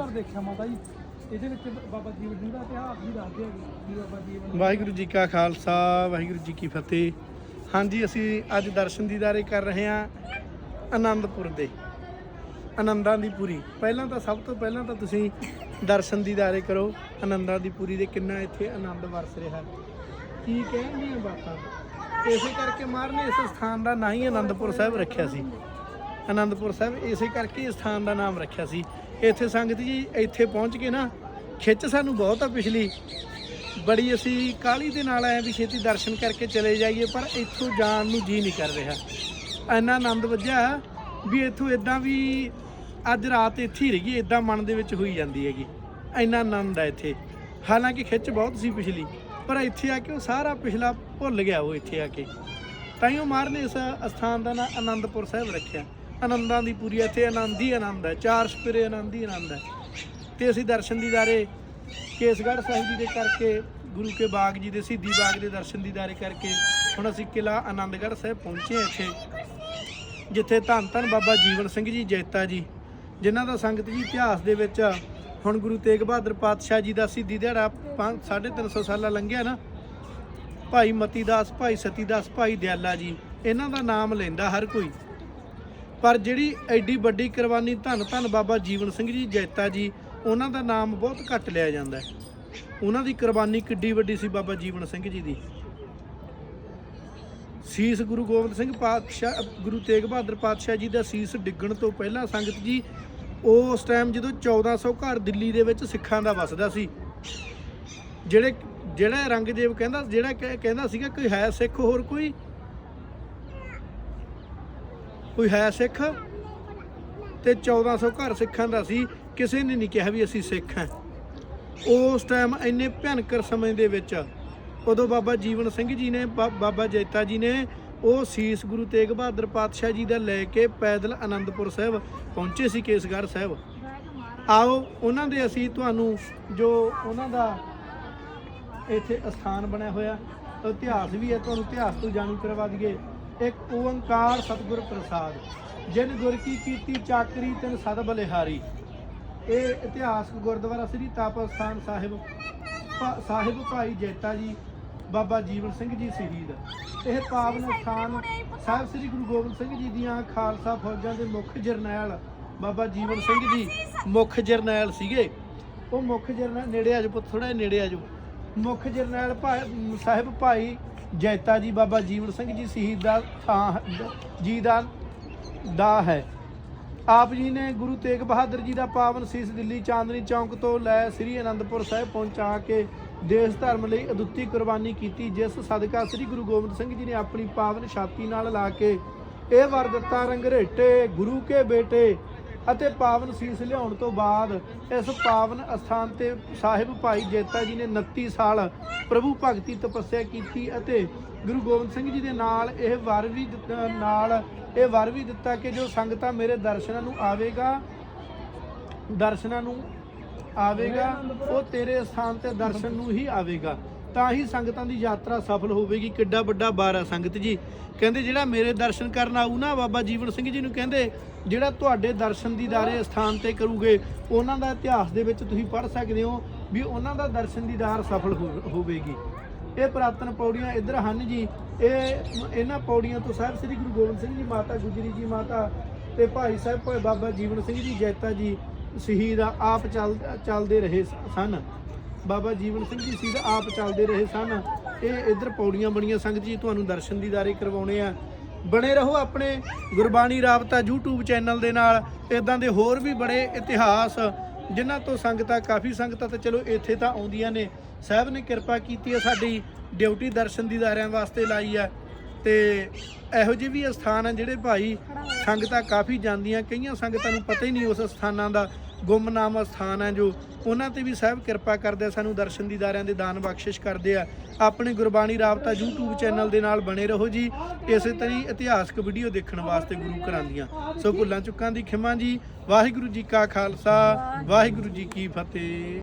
ਵਾਰ ਦੇਖਿਆ ਮਾਤਾ ਜੀ। ਇਹਦੇ ਵਿੱਚ ਬਾਬਾ ਜੀਵਨ ਸਿੰਘ ਦਾ ਇਤਿਹਾਸ ਵੀ ਦੱਸਦੇ ਹੈਗੇ ਵੀ ਬਾਬਾ ਜੀਵਨ ਵਾਹਿਗੁਰੂ ਜੀ ਕਾ ਖਾਲਸਾ, ਵਾਹਿਗੁਰੂ ਜੀ ਕੀ ਫਤਿਹ। ਹਾਂਜੀ, ਅਸੀਂ ਅੱਜ ਦਰਸ਼ਨ ਦੀਦਾਰੇ ਕਰ ਰਹੇ ਹਾਂ ਆਨੰਦਪੁਰ ਦੇ, ਆਨੰਦਾਂ ਦੀ ਪੂਰੀ। ਪਹਿਲਾਂ ਤਾਂ ਸਭ ਤੋਂ ਪਹਿਲਾਂ ਤਾਂ ਤੁਸੀਂ ਦਰਸ਼ਨ ਦੀਦਾਰੇ ਕਰੋ। ਆਨੰਦਾਂ ਦੀ ਪੂਰੀ ਦੇ ਕਿੰਨਾ ਇੱਥੇ ਆਨੰਦ ਵਰਸ ਰਿਹਾ ਕੀ ਕਹਿੰਦੀਆਂ ਬਾਤਾਂ ਇਸੇ ਕਰਕੇ ਮਾਰ ਨੇ ਇਸ ਸਥਾਨ ਦਾ ਨਾਂ ਹੀ ਆਨੰਦਪੁਰ ਸਾਹਿਬ ਰੱਖਿਆ ਸੀ। ਆਨੰਦਪੁਰ ਸਾਹਿਬ ਇਸੇ ਕਰਕੇ ਇਸ ਸਥਾਨ ਦਾ ਨਾਮ ਰੱਖਿਆ ਸੀ। ਇੱਥੇ ਸੰਗਤ ਜੀ ਇੱਥੇ ਪਹੁੰਚ ਕੇ ਨਾ ਖਿੱਚ ਸਾਨੂੰ ਬਹੁਤ ਆ ਪਿਛਲੀ। ਬੜੀ ਅਸੀਂ ਕਾਲੀ ਦੇ ਨਾਲ ਆਏ ਵੀ ਛੇਤੀ ਦਰਸ਼ਨ ਕਰਕੇ ਚਲੇ ਜਾਈਏ, ਪਰ ਇੱਥੋਂ ਜਾਣ ਨੂੰ ਜੀ ਨਹੀਂ ਕਰ ਰਿਹਾ। ਇੰਨਾ ਆਨੰਦ ਵੱਜਿਆ ਵੀ ਇੱਥੋਂ ਇਦਾਂ ਵੀ ਅੱਜ ਰਾਤ ਇੱਥੇ ਹੀ ਰਹੀਏ ਇਦਾਂ ਮਨ ਦੇ ਵਿੱਚ ਹੋਈ ਜਾਂਦੀ ਹੈਗੀ। ਇੰਨਾ ਆਨੰਦ ਆ ਇੱਥੇ। ਹਾਲਾਂਕਿ ਖਿੱਚ ਬਹੁਤ ਸੀ ਪਿਛਲੀ, ਪਰ ਇੱਥੇ ਆ ਕੇ ਉਹ ਸਾਰਾ ਪਿਛਲਾ ਭੁੱਲ ਗਿਆ ਉਹ ਇੱਥੇ ਆ ਕੇ। ਤਾਂ ਤਾਈਓ ਮਾਰ ਨੇ ਇਸ ਅਸਥਾਨ ਦਾ ਨਾਂ ਆਨੰਦਪੁਰ ਸਾਹਿਬ ਰੱਖਿਆ। ਆਨੰਦਾਂ ਦੀ ਪੂਰੀ ਇੱਥੇ ਆਨੰਦ ਹੀ ਆਨੰਦ ਹੈ, ਚਾਰ ਸਪਰੇ ਆਨੰਦ ਹੀ ਆਨੰਦ ਹੈ। ਤੇ ਅਸੀਂ ਦਰਸ਼ਨ ਦੀਦਾਰੇ ਕੇਸਗੜ੍ਹ ਸਾਹਿਬ ਜੀ ਦੇ ਕਰਕੇ, ਗੁਰੂ ਕੇ ਬਾਗ ਜੀ ਦੇ ਸਿੱਧੀ ਬਾਗ ਦੇ ਦਰਸ਼ਨ ਦੀਦਾਰੇ ਕਰਕੇ, ਹੁਣ ਅਸੀਂ ਕਿਲਾ ਆਨੰਦਗੜ੍ਹ ਸਾਹਿਬ ਪਹੁੰਚੇ ਇੱਥੇ, ਜਿੱਥੇ ਧੰਨ ਧੰਨ ਬਾਬਾ ਜੀਵਨ ਸਿੰਘ ਜੀ, ਜੈਤਾ ਜੀ, ਜਿਨ੍ਹਾਂ ਦਾ ਸੰਗਤ ਜੀ ਇਤਿਹਾਸ ਦੇ ਵਿੱਚ ਹੁਣ ਗੁਰੂ ਤੇਗ ਬਹਾਦਰ ਪਾਤਸ਼ਾਹ ਜੀ ਦਾ ਸਿੱਧੀ ਦਿਹਾੜਾ 350 ਸਾਲਾਂ ਲੰਘਿਆ ਨਾ। ਭਾਈ ਮਤੀ ਦਾਸ ਭਾਈ ਸਤੀ ਦਾਸ ਭਾਈ ਦਿਆਲਾ ਜੀ, ਇਹਨਾਂ ਦਾ ਨਾਮ ਲੈਂਦਾ ਹਰ ਕੋਈ। ਪਰ ਜਿਹੜੀ ਐਡੀ ਵੱਡੀ ਕੁਰਬਾਨੀ ਧੰਨ ਧੰਨ ਬਾਬਾ ਜੀਵਨ ਸਿੰਘ ਜੀ, ਜੈਤਾ ਜੀ, ਉਹਨਾਂ ਦਾ ਨਾਮ ਬਹੁਤ ਘੱਟ ਲਿਆ ਜਾਂਦਾ ਹੈ। ਉਹਨਾਂ ਦੀ ਕੁਰਬਾਨੀ ਕਿੱਡੀ ਵੱਡੀ ਸੀ ਬਾਬਾ ਜੀਵਨ ਸਿੰਘ ਜੀ ਦੀ। ਸੀਸ ਗੁਰੂ ਗੋਬਿੰਦ ਸਿੰਘ ਪਾਤਸ਼ਾਹ, ਗੁਰੂ ਤੇਗ ਬਹਾਦਰ ਪਾਤਸ਼ਾਹ ਜੀ ਦਾ ਸੀਸ ਡਿੱਗਣ ਤੋਂ ਪਹਿਲਾਂ ਸੰਗਤ ਜੀ, ਉਸ ਟਾਈਮ ਜਦੋਂ 1400 ਘਰ ਦਿੱਲੀ ਦੇ ਵਿੱਚ ਸਿੱਖਾਂ ਦਾ ਵਸਦਾ ਸੀ, ਜਿਹੜੇ, ਜਿਹੜਾ ਰੰਗਜੇਬ ਕਹਿੰਦਾ, ਜਿਹੜਾ ਕਹਿ- ਕਹਿੰਦਾ ਸੀਗਾ ਕੋਈ ਹੈ ਸਿੱਖ ਹੋਰ ਕੋਈ ਕੋਈ ਹੈ ਸਿੱਖ? ਤੇ 1400 ਘਰ ਸਿੱਖਾਂ ਦਾ ਸੀ, ਕਿਸੇ ਨੇ ਨਹੀਂ ਕਿਹਾ ਵੀ ਅਸੀਂ ਸਿੱਖ ਹਾਂ। ਉਸ ਟਾਈਮ ਇੰਨੇ ਭਿਆਨਕ ਸਮੇਂ ਦੇ ਵਿੱਚ ਉਦੋਂ ਬਾਬਾ ਜੀਵਨ ਸਿੰਘ ਜੀ ਨੇ, ਬਾ- ਬਾਬਾ ਜੈਤਾ ਜੀ ਨੇ ਉਹ ਸੀਸ ਗੁਰੂ ਤੇਗ ਬਹਾਦਰ ਪਾਤਸ਼ਾਹ ਜੀ ਦਾ ਲੈ ਕੇ ਪੈਦਲ ਆਨੰਦਪੁਰ ਸਾਹਿਬ ਪਹੁੰਚੇ ਸੀ ਕੇਸਗੜ੍ਹ ਸਾਹਿਬ। ਆਓ, ਉਹਨਾਂ ਦੇ ਅਸੀਂ ਤੁਹਾਨੂੰ ਜੋ ਉਹਨਾਂ ਦਾ ਇੱਥੇ ਅਸਥਾਨ ਬਣਿਆ ਹੋਇਆ, ਇਤਿਹਾਸ ਵੀ ਹੈ, ਤੁਹਾਨੂੰ ਇਤਿਹਾਸ ਤੋਂ ਜਾਣੂ ਕਰਵਾ ਦਈਏ। ਇੱਕ ਓੰਕਾਰ ਸਤਿਗੁਰ ਪ੍ਰਸਾਦ ਜਿਨ ਗੁਰ ਕੀ ਕੀਤੀ ਚਾਕਰੀ ਤਿਨ ਸਦ ਬਲਿਹਾਰੀ। ਇਹ ਇਤਿਹਾਸਕ ਗੁਰਦੁਆਰਾ ਸ੍ਰੀ ਤਾਪ ਸਥਾਨ ਸਾਹਿਬ ਸਾਹਿਬ ਭਾਈ ਜੈਤਾ ਜੀ ਬਾਬਾ ਜੀਵਨ ਸਿੰਘ ਜੀ ਸ਼ਹੀਦ। ਇਹ ਪਾਵਨ ਸਥਾਨ ਸਾਹਿਬ ਸ੍ਰੀ ਗੁਰੂ ਗੋਬਿੰਦ ਸਿੰਘ ਜੀ ਦੀਆਂ ਖਾਲਸਾ ਫੌਜਾਂ ਦੇ ਮੁੱਖ ਜਰਨੈਲ ਬਾਬਾ ਜੀਵਨ ਸਿੰਘ ਜੀ ਮੁੱਖ ਜਰਨੈਲ ਸੀਗੇ। ਉਹ ਮੁੱਖ ਜਰਨੈਲ ਨੇੜੇ ਆ ਜਾਓ ਪੁੱਤ ਥੋੜਾ ਨੇੜੇ ਆ ਜਾਓ। ਮੁੱਖ ਜਰਨੈਲ ਸਾਹਿਬ ਭਾਈ ਜੈਤਾ ਜੀ ਬਾਬਾ ਜੀਵਨ ਸਿੰਘ ਜੀ ਸ਼ਹੀਦ ਦਾ ਥਾਂ ਜੀ ਦਾ ਦਾ ਹੈ। ਆਪ ਜੀ ਨੇ ਗੁਰੂ ਤੇਗ ਬਹਾਦਰ ਜੀ ਦਾ ਪਾਵਨ ਸੀਸ ਦਿੱਲੀ ਚਾਂਦਨੀ ਚੌਂਕ ਤੋਂ ਲੈ ਸ੍ਰੀ ਅਨੰਦਪੁਰ ਸਾਹਿਬ ਪਹੁੰਚਾ ਕੇ ਦੇਸ਼ ਧਰਮ ਲਈ ਅਦੁੱਤੀ ਕੁਰਬਾਨੀ ਕੀਤੀ, ਜਿਸ ਸਦਕਾ ਸ੍ਰੀ ਗੁਰੂ ਗੋਬਿੰਦ ਸਿੰਘ ਜੀ ਨੇ ਆਪਣੀ ਪਾਵਨ ਛਾਤੀ ਨਾਲ ਲਾ ਕੇ ਇਹ ਵਰ ਦਿੱਤਾ ਰੰਗਰੇਟੇ, ਗੁਰੂ ਕੇ ਬੇਟੇ ਅਤੇ ਪਾਵਨ ਸੀਸ ਲਿਆਉਣ ਤੋਂ ਬਾਅਦ ਇਸ ਪਾਵਨ ਅਸਥਾਨ ਤੇ ਸਾਹਿਬ ਭਾਈ ਜੇਤਾ ਜੀ ਨੇ 29 ਸਾਲ ਪ੍ਰਭੂ ਭਗਤੀ ਤਪੱਸਿਆ ਕੀਤੀ ਅਤੇ ਗੁਰੂ ਗੋਬਿੰਦ ਸਿੰਘ ਜੀ ਦੇ ਨਾਲ ਇਹ ਵਰ ਵੀ ਦਿੱਤਾ- ਨਾਲ ਇਹ ਵਰ ਵੀ ਦਿੱਤਾ ਕਿ ਜੋ ਸੰਗਤਾਂ ਮੇਰੇ ਦਰਸ਼ਨਾਂ ਨੂੰ ਆਵੇਗਾ, ਦਰਸ਼ਨਾਂ ਨੂੰ ਆਵੇਗਾ, ਉਹ ਤੇਰੇ ਸਥਾਨ ਤੇ ਦਰਸ਼ਨ ਨੂੰ ਹੀ ਆਵੇਗਾ। ਤਾਂ ਹੀ ਸੰਗਤਾਂ ਦੀ ਯਾਤਰਾ ਸਫਲ ਹੋਵੇਗੀ। ਕਿੱਡਾ ਵੱਡਾ ਬਾਰ ਆ ਸੰਗਤ ਜੀ। ਕਹਿੰਦੇ ਜਿਹੜਾ ਮੇਰੇ ਦਰਸ਼ਨ ਕਰਨ ਆਊ ਨਾ ਬਾਬਾ ਜੀਵਨ ਸਿੰਘ ਜੀ ਨੂੰ ਕਹਿੰਦੇ, ਜਿਹੜਾ ਤੁਹਾਡੇ ਦਰਸ਼ਨ ਦੀਦਾਰੇ ਸਥਾਨ ਤੇ ਕਰੂਗੇ, ਉਹਨਾਂ ਦਾ ਇਤਿਹਾਸ ਦੇ ਵਿੱਚ ਤੁਸੀਂ ਪੜ੍ਹ ਸਕਦੇ ਹੋ ਵੀ ਉਹਨਾਂ ਦਾ ਦਰਸ਼ਨ ਦੀਦਾਰ ਸਫਲ ਹੋ- ਹੋਵੇਗੀ। ਇਹ ਪ੍ਰਾਤਨ ਪੌੜੀਆਂ ਇੱਧਰ ਹਨ ਜੀ। ਇਹ ਇਹਨਾਂ ਪੌੜੀਆਂ ਤੋਂ ਸਾਹਿਬ ਸ੍ਰੀ ਗੁਰੂ ਗੋਬਿੰਦ ਸਿੰਘ ਜੀ ਮਾਤਾ ਗੁਜਰੀ ਜੀ ਮਾਤਾ ਤੇ ਭਾਈ ਸਾਹਿਬ ਭਾਈ ਬਾਬਾ ਜੀਵਨ ਸਿੰਘ ਜੀ ਜੈਤਾ ਜੀ ਸ਼ਹੀਦ ਆਪ ਚੱਲ ਚੱਲਦੇ ਰਹੇ ਸ- ਸਨ। ਬਾਬਾ ਜੀਵਨ ਸਿੰਘ ਜੀ ਸ਼ਹੀਦ ਆਪ ਚੱਲਦੇ ਰਹੇ ਸਨ। ਇਹ ਇੱਧਰ ਪੌੜੀਆਂ ਬਣੀਆਂ ਸੰਗਤ ਜੀ, ਤੁਹਾਨੂੰ ਦਰਸ਼ਨ ਦੀਦਾਰੇ ਕਰਵਾਉਣੇ ਆ। ਬਣੇ ਰਹੋ ਆਪਣੇ ਗੁਰਬਾਣੀ ਰਾਬਤਾ YouTube ਚੈਨਲ ਦੇ ਨਾਲ ਇਦਾਂ ਦੇ ਹੋਰ ਵੀ ਬੜੇ ਇਤਿਹਾਸ, ਜਿਨ੍ਹਾਂ ਤੋਂ ਸੰਗਤਾਂ ਕਾਫੀ ਸੰਗਤਾਂ ਤਾਂ ਚਲੋ ਇੱਥੇ ਤਾਂ ਆਉਂਦੀਆਂ ਨੇ। ਸਾਹਿਬ ਨੇ ਕਿਰਪਾ ਕੀਤੀ ਹੈ ਸਾਡੀ, ਡਿਊਟੀ ਦਰਸ਼ਨ ਦੀਦਾਰਿਆਂ ਵਾਸਤੇ ਲਾਈ ਹੈ ਤੇ ਇਹੋ ਜਿਹੇ ਵੀ ਸਥਾਨ ਆ ਜਿਹੜੇ ਭਾਈ ਸੰਗਤਾਂ ਕਾਫੀ ਜਾਂਦੀਆਂ, ਕਈਆਂ ਸੰਗਤਾਂ ਨੂੰ ਪਤਾ ਹੀ ਨਹੀਂ ਉਸ ਸਥਾਨਾਂ ਦਾ। ਗੁੰਮਨਾਮ ਸਥਾਨ ਹੈ ਜੋ ਉਹਨਾਂ ਤੇ ਵੀ ਸਾਹਿਬ ਕਿਰਪਾ ਕਰਦੇ ਆ, ਸਾਨੂੰ ਦਰਸ਼ਨ ਦੀਦਾਰਿਆਂ ਦੇ ਦਾਨ ਬਖਸ਼ਿਸ਼ ਕਰਦੇ ਆ। ਆਪਣੇ ਗੁਰਬਾਣੀ ਰਾਬਤਾ YouTube ਚੈਨਲ ਦੇ ਨਾਲ ਬਣੇ ਰਹੋ ਜੀ। ਇਸੇ ਤਰ੍ਹਾਂ ਹੀ ਇਤਿਹਾਸਕ ਵੀਡੀਓ ਦੇਖਣ ਵਾਸਤੇ ਗੁਰੂ ਘਰਾਂ ਦੀਆਂ। ਸੋ ਭੁੱਲਾਂ ਚੁੱਕਾਂ ਦੀ ਖਿਮਾ ਜੀ। ਵਾਹਿਗੁਰੂ ਜੀ ਕਾ ਖਾਲਸਾ, ਵਾਹਿਗੁਰੂ ਜੀ ਕੀ ਫਤਿਹ।